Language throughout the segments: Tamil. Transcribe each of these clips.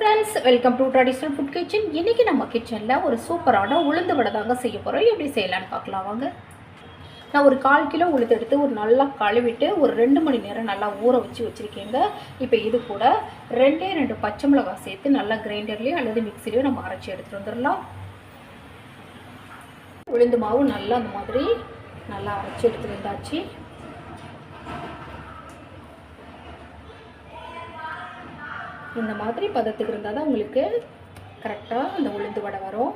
Friends welcome to traditional food kitchen இன்றைக்கி நம்ம கிச்சனில் ஒரு சூப்பரான உளுந்து வடை தாங்க செய்ய போகிறோம் எப்படி செய்யலான்னு பார்க்கலாம் வாங்க. நான் ஒரு கால் கிலோ உளுந்து எடுத்து ஒரு நல்லா கழுவிட்டு ஒரு ரெண்டு மணி நேரம் நல்லா ஊற வச்சு வச்சுருக்கேங்க. இப்போ இது கூட ரெண்டே ரெண்டு பச்சை மிளகாய் சேர்த்து நல்லா கிரைண்டர்லேயோ அல்லது மிக்சிலையோ நம்ம அரைச்சி எடுத்துகிட்டு வந்துடலாம். உளுந்து மாவு நல்லா அந்த மாதிரி நல்லா அரைச்சி எடுத்துகிட்டு வந்தாச்சு. இந்த மாதிரி பதத்துக்கு இருந்தால் தான் உங்களுக்கு கரெக்டாக அந்த உளுந்து வடை வரும்.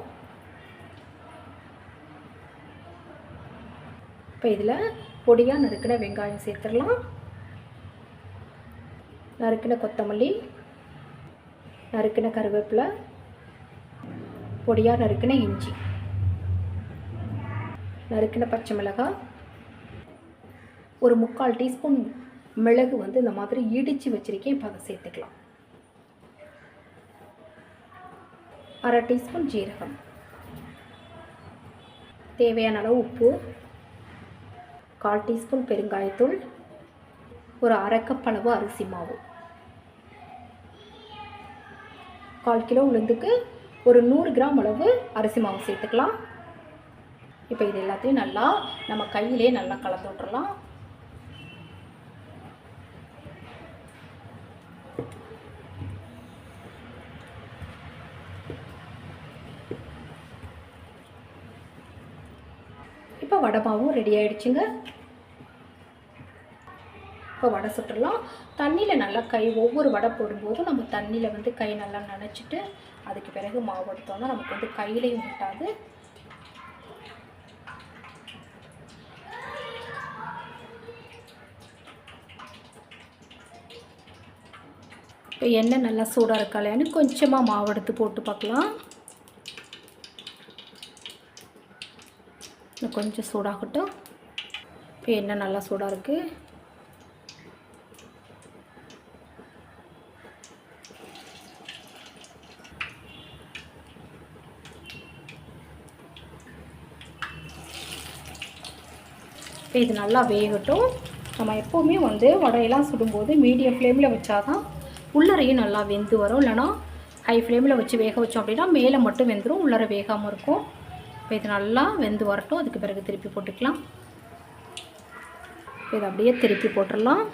இப்போ இதில் பொடியாக நறுக்கின வெங்காயம் சேர்த்துடலாம். நறுக்கின கொத்தமல்லி நறுக்கின கருவேப்பிலை பொடியாக நறுக்கின இஞ்சி நறுக்கின பச்சை மிளகாய் ஒரு முக்கால் டீஸ்பூன் மிளகு வந்து இந்த மாதிரி இடித்து வச்சுருக்கேன். இப்போ அதை சேர்த்துக்கலாம். அரை டீஸ்பூன் ஜீரகம். தேவையான அளவு உப்பு கால் டீஸ்பூன் பெருங்காயத்தூள் ஒரு அரை கப் அளவு அரிசி மாவு. கால் கிலோ உளுந்துக்கு ஒரு நூறு கிராம் அளவு அரிசி மாவு சேர்த்துக்கலாம். இப்போ இது எல்லாத்தையும் நல்லா நம்ம கையிலே நல்லா கலந்து விட்டுறலாம். வடமாவும் ரெடி ஆகிடுச்சுங்க இப்போ வடை சுட்டுடலாம் தண்ணியில் நல்லா கை ஒவ்வொரு வடை போடும்போதும் நம்ம தண்ணியில் வந்து கை நல்லா நனைச்சிட்டு அதுக்கு பிறகு மாவு எடுத்தோம்னா நமக்கு வந்து கையிலையும் விட்டாது இப்போ எண்ணெய் நல்லா சூடாக இருக்கலையான்னு கொஞ்சமாக மாவு எடுத்து போட்டு பார்க்கலாம். இன்னும் கொஞ்சம் சூடாகட்டும். இப்போ எண்ணெய் நல்லா சூடாக இருக்குது இப்போ இது நல்லா வேகட்டும். நம்ம எப்போவுமே வந்து வடையெல்லாம் சுடும்போது மீடியம் ஃப்ளேமில் வச்சாதான் உள்ளறையும் நல்லா வெந்து வரும். இல்லைனா ஹை ஃப்ளேமில் வச்சு வேக வச்சோம் அப்படின்னா மேலே மட்டும் வெந்துடும் உள்ளறை வேகாமல் இருக்கும். இப்போ இது நல்லா வெந்து வரட்டும். அதுக்கு பிறகு திருப்பி போட்டுக்கலாம். இப்போ இதை அப்படியே திருப்பி போட்டுடலாம்.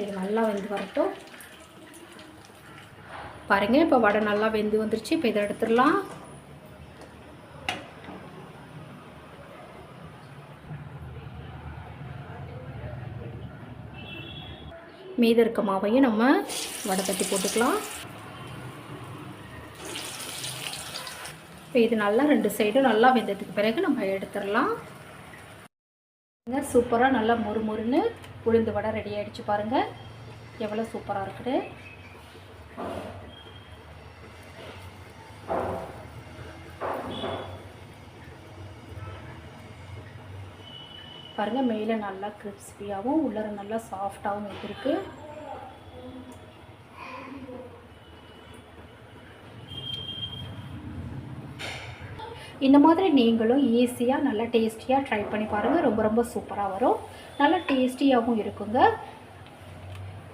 இது நல்லா வெந்து வரட்டும். பாருங்கள் இப்போ வடை நல்லா வெந்து வந்துருச்சு. இப்போ இதை எடுத்துடலாம். மீதி இருக்க மாவையும் நம்ம வடை தட்டி போட்டுக்கலாம். இப்போ இது நல்லா ரெண்டு சைடும் நல்லா வெந்ததுக்கு பிறகு நம்ம எடுத்துடலாம். சூப்பராக நல்லா மொறு மொறுன்னு உளுந்து வடை ரெடி ஆகிடுச்சு பாருங்கள் எவ்வளோ சூப்பராக இருக்குது. பாருங்கள் மேலே நல்லா கிறிஸ்பியாகவும் உள்ளர நல்லா சாஃப்டாகவும் வெந்திருக்கு இந்த மாதிரி நீங்களும் ஈஸியாக நல்லா டேஸ்டியாக ட்ரை பண்ணி பாருங்கள் ரொம்ப ரொம்ப சூப்பராக வரும். நல்லா டேஸ்டியாகவும் இருக்குங்க.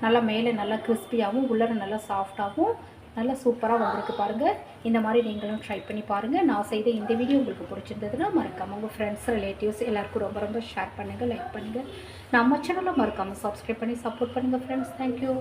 நல்லா மேலே நல்லா கிறிஸ்பியாகவும் உள்ளர நல்லா சாஃப்டாகவும் நல்லா சூப்பராக வந்திருக்கு பாருங்கள் இந்த மாதிரி நீங்களும் ட்ரை பண்ணி பாருங்கள் நான் செய்த இந்த வீடியோ உங்களுக்கு பிடிச்சிருந்ததுன்னா மறக்காமல் உங்கள் ஃப்ரெண்ட்ஸ் ரிலேட்டிவ்ஸ் எல்லாருக்கும் ரொம்ப ரொம்ப ஷேர் பண்ணுங்கள் லைக் பண்ணுங்கள் நம்ம சேனலில் மறக்காமல் சப்ஸ்கிரைப் பண்ணி சப்போர்ட் பண்ணுங்கள் ஃப்ரெண்ட்ஸ் தேங்க்யூ